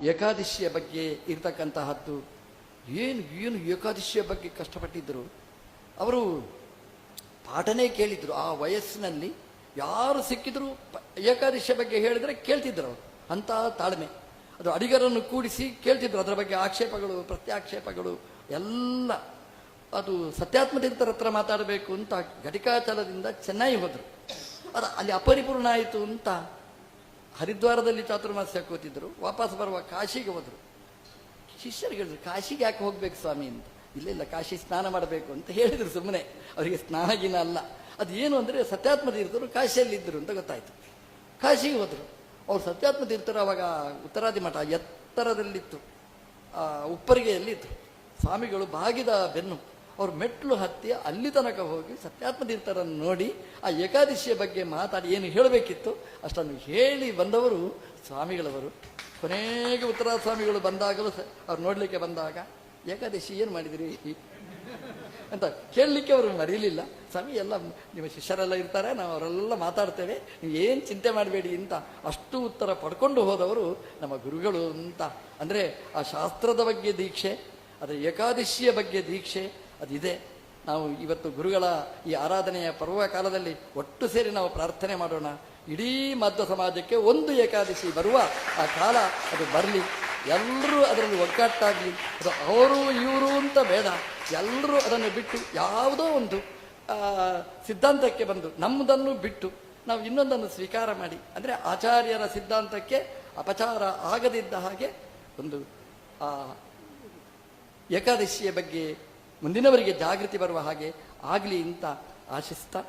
ಏಕಾದಶಿಯ ಬಗ್ಗೆ ಇರ್ತಕ್ಕಂತಹದ್ದು, ಏನು ಏನು ಏಕಾದಶಿಯ ಬಗ್ಗೆ ಕಷ್ಟಪಟ್ಟಿದ್ದರು? ಅವರು ಪಾಠನೇ ಕೇಳಿದ್ರು. ಆ ವಯಸ್ಸಿನಲ್ಲಿ ಯಾರು ಸಿಕ್ಕಿದ್ರು ಏಕಾದಶಿಯ ಬಗ್ಗೆ ಹೇಳಿದ್ರೆ ಕೇಳ್ತಿದ್ರು ಅವರು. ಅಂತಹ ತಾಳ್ಮೆ. ಅದು ಅಡಿಗರನ್ನು ಕೂಡಿಸಿ ಕೇಳ್ತಿದ್ರು. ಅದರ ಬಗ್ಗೆ ಆಕ್ಷೇಪಗಳು, ಪ್ರತ್ಯಾಕ್ಷೇಪಗಳು, ಎಲ್ಲ. ಅದು ಸತ್ಯಾತ್ಮದಿಂದ ಹತ್ರ ಮಾತಾಡಬೇಕು ಅಂತ ಘಟಿಕಾಚಲದಿಂದ ಚೆನ್ನೈ ಹೋದರು. ಅದು ಅಲ್ಲಿ ಅಪರಿಪೂರ್ಣ ಆಯಿತು ಅಂತ ಹರಿದ್ವಾರದಲ್ಲಿ ಚಾತುರ್ಮಾಸ್ಯ ಕೂತಿದ್ರು ವಾಪಸ್ ಬರುವ ಕಾಶಿಗೆ ಹೋದರು. ಶಿಷ್ಯರಿಗೆ ಹೇಳಿದ್ರು, ಕಾಶಿಗೆ ಯಾಕೆ ಹೋಗ್ಬೇಕು ಸ್ವಾಮಿ ಅಂತ? ಇಲ್ಲ ಇಲ್ಲ, ಕಾಶಿ ಸ್ನಾನ ಮಾಡಬೇಕು ಅಂತ ಹೇಳಿದರು ಸುಮ್ಮನೆ ಅವರಿಗೆ ಸ್ನಾನಗಿನ ಅಲ್ಲ. ಅದು ಏನು ಅಂದರೆ ಸತ್ಯಾತ್ಮ ತೀರ್ಥರು ಕಾಶಿಯಲ್ಲಿದ್ದರು ಅಂತ ಗೊತ್ತಾಯ್ತು. ಕಾಶಿಗೆ ಹೋದರು. ಅವ್ರು ಸತ್ಯಾತ್ಮ ತೀರ್ಥರು ಅವಾಗ ಉತ್ತರಾದಿ ಮಠ ಎತ್ತರದಲ್ಲಿತ್ತು. ಉಪ್ಪರಿಗೆಯಲ್ಲಿತ್ತು. ಸ್ವಾಮಿಗಳು ಬಾಗಿದ ಬೆನ್ನು. ಅವ್ರು ಮೆಟ್ಲು ಹತ್ತಿ ಅಲ್ಲಿ ತನಕ ಹೋಗಿ ಸತ್ಯಾತ್ಮ ತೀರ್ಥರನ್ನು ನೋಡಿ ಆ ಏಕಾದಶಿಯ ಬಗ್ಗೆ ಮಾತಾಡಿ ಏನು ಹೇಳಬೇಕಿತ್ತು ಅಷ್ಟನ್ನು ಹೇಳಿ ಬಂದವರು ಸ್ವಾಮಿಗಳವರು. ಕೊನೆಗೆ ಉತ್ತರ ಸ್ವಾಮಿಗಳು ಬಂದಾಗಲೂ ಅವ್ರು ನೋಡಲಿಕ್ಕೆ ಬಂದಾಗ, ಏಕಾದಶಿ ಏನು ಮಾಡಿದಿರಿ? ಅಂತ ಕೇಳಲಿಕ್ಕೆ ಅವರು ಮರೀಲಿಲ್ಲ. ಸ್ವಾಮಿ, ಎಲ್ಲ ನಿಮ್ಮ ಶಿಷ್ಯರೆಲ್ಲ ಇರ್ತಾರೆ, ನಾವು ಅವರೆಲ್ಲ ಮಾತಾಡ್ತೇವೆ, ನೀವು ಏನು ಚಿಂತೆ ಮಾಡಬೇಡಿ ಅಂತ ಅಷ್ಟು ಉತ್ತರ ಪಡ್ಕೊಂಡು ಹೋದವರು ನಮ್ಮ ಗುರುಗಳು ಅಂತ. ಅಂದರೆ ಆ ಶಾಸ್ತ್ರದ ಬಗ್ಗೆ ದೀಕ್ಷೆ ಅದರ ಏಕಾದಶಿಯ ಬಗ್ಗೆ ದೀಕ್ಷೆ ಅದಿದೆ. ನಾವು ಇವತ್ತು ಗುರುಗಳ ಈ ಆರಾಧನೆಯ ಪರ್ವ ಕಾಲದಲ್ಲಿ ಒಟ್ಟು ಸೇರಿ ನಾವು ಪ್ರಾರ್ಥನೆ ಮಾಡೋಣ. ಇಡೀ ಮಧ್ವ ಸಮಾಜಕ್ಕೆ ಒಂದು ಏಕಾದಶಿ ಬರುವ ಆ ಕಾಲ ಅದು ಬರಲಿ. ಎಲ್ಲರೂ ಅದರಲ್ಲಿ ಒಗ್ಗಟ್ಟಾಗಲಿ. ಅದು ಅವರು, ಇವರು ಅಂತ ಬೇಡ. ಎಲ್ಲರೂ ಅದನ್ನು ಬಿಟ್ಟು ಯಾವುದೋ ಒಂದು ಸಿದ್ಧಾಂತಕ್ಕೆ ಬಂದು ನಮ್ಮದನ್ನು ಬಿಟ್ಟು ನಾವು ಇನ್ನೊಂದನ್ನು ಸ್ವೀಕಾರ ಮಾಡಿ. ಅಂದರೆ ಆಚಾರ್ಯರ ಸಿದ್ಧಾಂತಕ್ಕೆ ಅಪಚಾರ ಆಗದಿದ್ದ ಹಾಗೆ ಒಂದು, ಆ, ಏಕಾದಶಿಯ ಬಗ್ಗೆ ಮುಂದಿನವರಿಗೆ ಜಾಗೃತಿ ಬರುವ ಹಾಗೆ ಆಗಲಿ ಅಂತ ಆಶಿಸ್ತಾ